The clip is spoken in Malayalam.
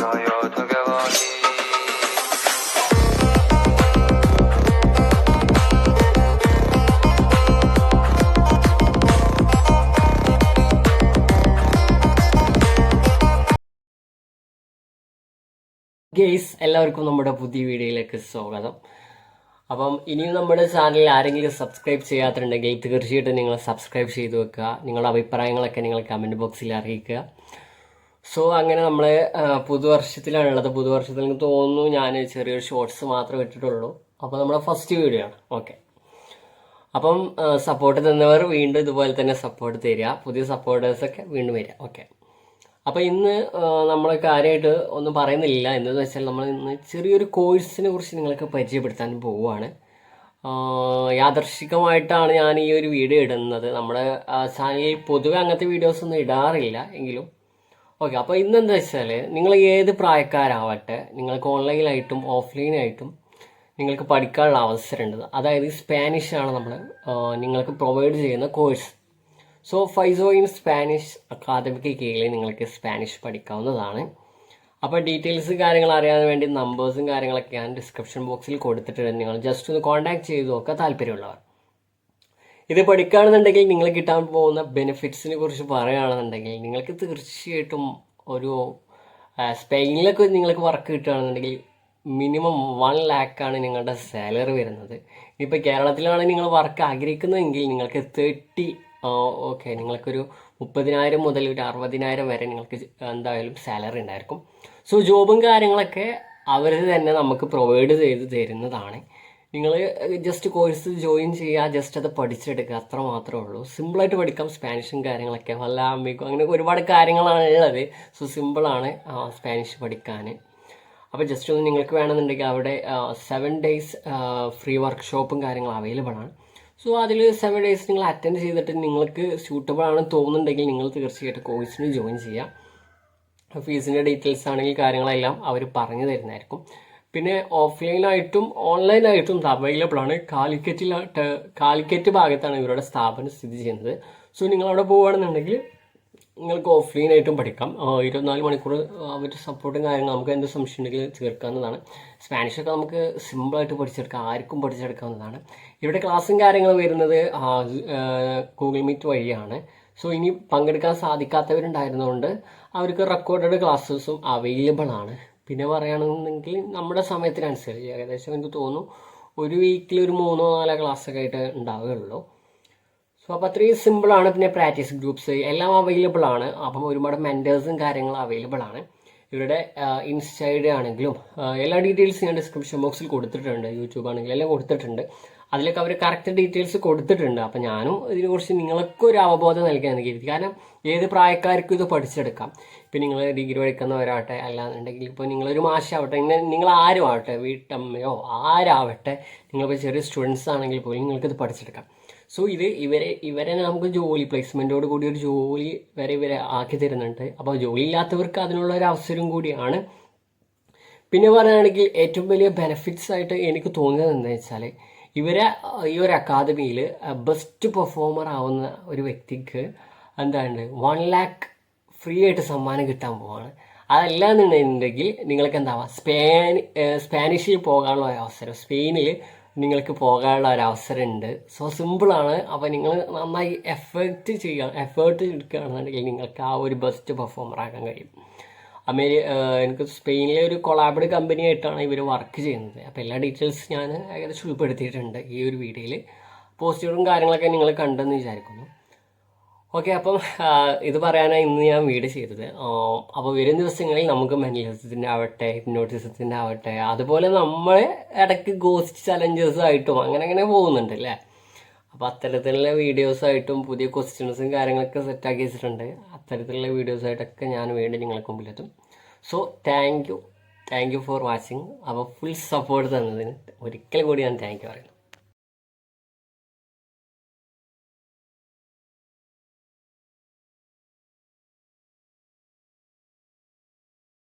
ഗെയ്സ് എല്ലാവർക്കും നമ്മുടെ പുതിയ വീഡിയോയിലേക്ക് സ്വാഗതം. അപ്പം ഇനിയും നമ്മുടെ ചാനൽ ആരെങ്കിലും സബ്സ്ക്രൈബ് ചെയ്യാത്തുണ്ടെങ്കിൽ തീർച്ചയായിട്ടും നിങ്ങൾ സബ്സ്ക്രൈബ് ചെയ്ത് വെക്കുക. നിങ്ങളുടെ അഭിപ്രായങ്ങളൊക്കെ നിങ്ങൾ കമന്റ് ബോക്സിൽ അറിയിക്കുക. സോ അങ്ങനെ നമ്മളെ പുതുവർഷത്തിലാണുള്ളത്. പുതുവർഷത്തിൽ എനിക്ക് തോന്നുന്നു ഞാൻ ചെറിയൊരു ഷോർട്സ് മാത്രമേ ഇട്ടിട്ടുള്ളൂ. അപ്പോൾ നമ്മുടെ ഫസ്റ്റ് വീഡിയോ ആണ്. ഓക്കെ അപ്പം സപ്പോർട്ട് തന്നവർ വീണ്ടും ഇതുപോലെ തന്നെ സപ്പോർട്ട് തരിക. പുതിയ സപ്പോർട്ടേഴ്സൊക്കെ വീണ്ടും വരിക. ഓക്കെ അപ്പോൾ ഇന്ന് നമ്മൾ കാര്യമായിട്ട് ഒന്നും പറയുന്നില്ല. എന്തെന്ന് വെച്ചാൽ നമ്മൾ ഇന്ന് ചെറിയൊരു കോഴ്സിനെ കുറിച്ച് നിങ്ങൾക്ക് പരിചയപ്പെടുത്താൻ പോവുകയാണ്. യാദർശികമായിട്ടാണ് ഞാൻ ഈ ഒരു വീഡിയോ ഇടുന്നത്. നമ്മുടെ ചാനലിൽ പൊതുവെ അങ്ങനത്തെ വീഡിയോസ് ഒന്നും ഇടാറില്ല. എങ്കിലും ഓക്കെ അപ്പോൾ ഇന്നെന്താ വെച്ചാൽ നിങ്ങൾ ഏത് പ്രായക്കാരാവട്ടെ നിങ്ങൾക്ക് ഓൺലൈനായിട്ടും ഓഫ്ലൈനായിട്ടും നിങ്ങൾക്ക് പഠിക്കാനുള്ള അവസരമുണ്ട്. അതായത് സ്പാനിഷ് ആണ് നമ്മൾ നിങ്ങൾക്ക് പ്രൊവൈഡ് ചെയ്യുന്ന course so Faiso in Spanish academic കീഴിൽ നിങ്ങൾക്ക് സ്പാനിഷ് പഠിക്കാവുന്നതാണ്. അപ്പോൾ ഡീറ്റെയിൽസ് കാര്യങ്ങൾ അറിയാൻ വേണ്ടി നമ്പേഴ്സും കാര്യങ്ങളൊക്കെ ഞാൻ ഡിസ്ക്രിപ്ഷൻ ബോക്സിൽ കൊടുത്തിട്ടുണ്ട് നിങ്ങൾ ജസ്റ്റ് ഒന്ന് കോൺടാക്ട് ചെയ്ത് നോക്കുക താല്പര്യമുള്ളവർ. ഇത് പഠിക്കുകയാണെന്നുണ്ടെങ്കിൽ നിങ്ങൾ കിട്ടാൻ പോകുന്ന ബെനിഫിറ്റ്സിനെ കുറിച്ച് പറയുകയാണെന്നുണ്ടെങ്കിൽ നിങ്ങൾക്ക് തീർച്ചയായിട്ടും ഒരു സ്പെയിനിലൊക്കെ നിങ്ങൾക്ക് വർക്ക് കിട്ടുകയാണെന്നുണ്ടെങ്കിൽ മിനിമം വൺ ലാക്കാണ് നിങ്ങളുടെ സാലറി വരുന്നത്. ഇപ്പോൾ കേരളത്തിലാണ് നിങ്ങൾ വർക്ക് ആഗ്രഹിക്കുന്നതെങ്കിൽ നിങ്ങൾക്ക് തേർട്ടി ഓക്കെ നിങ്ങൾക്കൊരു മുപ്പതിനായിരം മുതൽ ഒരു അറുപതിനായിരം വരെ നിങ്ങൾക്ക് എന്തായാലും സാലറി ഉണ്ടായിരിക്കും. സോ ജോബും കാര്യങ്ങളൊക്കെ അവർ തന്നെ നമുക്ക് പ്രൊവൈഡ് ചെയ്ത് തരുന്നതാണ്. നിങ്ങൾ ജസ്റ്റ് കോഴ്സ് ജോയിൻ ചെയ്യുക ജസ്റ്റ് അത് പഠിച്ചെടുക്കുക അത്ര മാത്രമേ ഉള്ളൂ. സിമ്പിളായിട്ട് പഠിക്കാം സ്പാനിഷും കാര്യങ്ങളൊക്കെ വല്ല അമ്മയ്ക്കും അങ്ങനെ ഒരുപാട് കാര്യങ്ങളാണ് ഉള്ളത്. സോ സിമ്പിളാണ് സ്പാനിഷ് പഠിക്കാൻ അപ്പോൾ ജസ്റ്റ് ഒന്ന് നിങ്ങൾക്ക് വേണമെന്നുണ്ടെങ്കിൽ അവിടെ സെവൻ ഡേയ്സ് ഫ്രീ വർക്ക്ഷോപ്പും കാര്യങ്ങളും അവൈലബിൾ ആണ്. സോ അതിൽ സെവൻ ഡേയ്സ് നിങ്ങൾ അറ്റൻഡ് ചെയ്തിട്ട് നിങ്ങൾക്ക് സ്യൂട്ടബിൾ ആണെന്ന് തോന്നുന്നുണ്ടെങ്കിൽ നിങ്ങൾ തീർച്ചയായിട്ടും കോഴ്സിന് ജോയിൻ ചെയ്യാം. ഫീസിന്റെ ഡീറ്റെയിൽസ് ആണെങ്കിൽ കാര്യങ്ങളെല്ലാം അവർ പറഞ്ഞു തരുന്നതായിരിക്കും. പിന്നെ ഓഫ്ലൈനായിട്ടും ഓൺലൈനായിട്ടും അവൈലബിൾ ആണ് കാലിക്കറ്റിലായിട്ട് കാലിക്കറ്റ് ഭാഗത്താണ് ഇവരുടെ സ്ഥാപനം സ്ഥിതി ചെയ്യുന്നത്. സോ നിങ്ങൾ അവിടെ പോവുകയാണെന്നുണ്ടെങ്കിൽ നിങ്ങൾക്ക് ഓഫ്ലൈനായിട്ടും പഠിക്കാം. ഇരുപത്തിനാല് മണിക്കൂർ അവർ സപ്പോർട്ടും കാര്യങ്ങളും നമുക്ക് എന്ത് സംശയം ഉണ്ടെങ്കിൽ തീർക്കാവുന്നതാണ്. സ്പാനിഷൊക്കെ നമുക്ക് സിമ്പിളായിട്ട് പഠിച്ചെടുക്കാം. ആർക്കും പഠിച്ചെടുക്കാവുന്നതാണ്. ഇവിടെ ക്ലാസ്സും കാര്യങ്ങളും വരുന്നത് ഗൂഗിൾ മീറ്റ് വഴിയാണ്. സോ ഇനി പങ്കെടുക്കാൻ സാധിക്കാത്തവരുണ്ടായിരുന്നതുകൊണ്ട് അവർക്ക് റെക്കോർഡഡ് ക്ലാസ്സസും അവൈലബിൾ ആണ് പിന്നെ പറയുകയാണെന്നുണ്ടെങ്കിൽ നമ്മുടെ സമയത്തിനനുസരിച്ച് ഏകദേശം എനിക്ക് തോന്നുന്നു ഒരു വീക്കിൽ ഒരു മൂന്നോ നാലോ ക്ലാസ് ഒക്കെ ആയിട്ട് ഉണ്ടാവുകയുള്ളൂ. സോ അപ്പോൾ അത്രയും സിമ്പിളാണ് പിന്നെ പ്രാക്ടീസ് ഗ്രൂപ്പ്സ് എല്ലാം അവൈലബിൾ ആണ്. അപ്പം ഒരുപാട് മെന്റേഴ്സും കാര്യങ്ങളും അവൈലബിൾ ആണ്. ഇവരുടെ ഇൻസ്റ്റൈഡ് ആണെങ്കിലും എല്ലാ ഡീറ്റെയിൽസും ഞാൻ ഡിസ്ക്രിപ്ഷൻ ബോക്സിൽ കൊടുത്തിട്ടുണ്ട്. യൂട്യൂബ് ആണെങ്കിലും എല്ലാം കൊടുത്തിട്ടുണ്ട്. അതിലൊക്കെ അവർ കറക്റ്റ് ഡീറ്റെയിൽസ് കൊടുത്തിട്ടുണ്ട്. അപ്പം ഞാനും ഇതിനെക്കുറിച്ച് നിങ്ങൾക്ക് ഒരു അവബോധം നൽകാൻ കരുതി കാരണം ഏത് പ്രായക്കാർക്കും ഇത് പഠിച്ചെടുക്കാം. ഇപ്പം നിങ്ങൾ ഡിഗ്രി പഠിക്കുന്നവരാവട്ടെ അല്ലാന്നുണ്ടെങ്കിൽ ഇപ്പോൾ നിങ്ങളൊരു മാഷാവട്ടെ ഇങ്ങനെ നിങ്ങൾ ആരും ആവട്ടെ വീട്ടമ്മയോ ആരാവട്ടെ നിങ്ങളിപ്പോൾ ചെറിയ സ്റ്റുഡൻസ് ആണെങ്കിൽ പോലും നിങ്ങൾക്കിത് പഠിച്ചെടുക്കാം. സോ ഇത് ഇവരെ ഇവരെ നമുക്ക് ജോലി പ്ലേസ്മെന്റോട് കൂടി ഒരു ജോലി വരെ ഇവരെ ആക്കി തരുന്നുണ്ട്. അപ്പോൾ ജോലി ഇല്ലാത്തവർക്ക് അതിനുള്ള ഒരു അവസരം കൂടിയാണ്. പിന്നെ പറയുകയാണെങ്കിൽ ഏറ്റവും വലിയ ബെനിഫിറ്റ്സ് ആയിട്ട് എനിക്ക് തോന്നിയത് എന്താ വെച്ചാൽ ഇവരെ ഈ ഒരു അക്കാദമിയിൽ ബെസ്റ്റ് പെർഫോമർ ആവുന്ന ഒരു വ്യക്തിക്ക് എന്താണ് വൺ ലാക്ക് ഫ്രീ ആയിട്ട് സമ്മാനം കിട്ടാൻ പോവാണ്. അതല്ല എന്നുണ്ടെങ്കിൽ നിങ്ങൾക്ക് എന്താവാ സ്പാനി സ്പാനിഷിൽ പോകാനുള്ള ഒരു അവസരം സ്പെയിനിൽ നിങ്ങൾക്ക് പോകാനുള്ള ഒരു അവസരം ഉണ്ട് സോ സിമ്പിളാണ് അപ്പോൾ നിങ്ങൾ നന്നായി എഫേർട്ട് ചെയ്യുക എഫേർട്ട് എടുക്കുകയാണെന്നുണ്ടെങ്കിൽ നിങ്ങൾക്ക് ആ ഒരു ബെസ്റ്റ് പെർഫോമർ ആക്കാൻ കഴിയും. അമേരി എനിക്ക് സ്പെയിനിലെ ഒരു കൊളാബഡ് കമ്പനി ആയിട്ടാണ് ഇവർ വർക്ക് ചെയ്യുന്നത്. അപ്പോൾ എല്ലാ ഡീറ്റെയിൽസ് ഞാൻ ഏകദേശം ഉൾപ്പെടുത്തിയിട്ടുണ്ട് ഈ ഒരു വീഡിയോയിൽ പോസ്റ്ററും കാര്യങ്ങളൊക്കെ നിങ്ങൾ കണ്ടെന്ന് വിചാരിക്കുന്നു. ഓക്കെ അപ്പം ഇത് പറയാനാണ് ഇന്ന് ഞാൻ വീഡിയോ ചെയ്തത്. അപ്പോൾ വരും ദിവസങ്ങളിൽ നമുക്ക് മെന്റലിസത്തിന്റെ ആവട്ടെ ഹിപ്നോട്ടിസത്തിന്റെ ആവട്ടെ അതുപോലെ നമ്മളെ ഇടയ്ക്ക് ഗോസ്റ്റ് ചലഞ്ചേഴ്സും ആയിട്ടും അങ്ങനെ അങ്ങനെ പോകുന്നുണ്ട് അല്ലേ അപ്പോൾ അത്തരത്തിലുള്ള വീഡിയോസായിട്ടും പുതിയ ക്വസ്റ്റ്യൻസും കാര്യങ്ങളൊക്കെ സെറ്റാക്കി വെച്ചിട്ടുണ്ട്. അത്തരത്തിലുള്ള വീഡിയോസായിട്ടൊക്കെ ഞാൻ വീണ്ടും നിങ്ങൾക്ക് മുമ്പിലെത്തും. So thank you thank you for watching അപ്പോൾ ഫുൾ സപ്പോർട്ട് തന്നതിന് ഒരിക്കൽ കൂടി ഞാൻ താങ്ക് യു പറയുന്നു.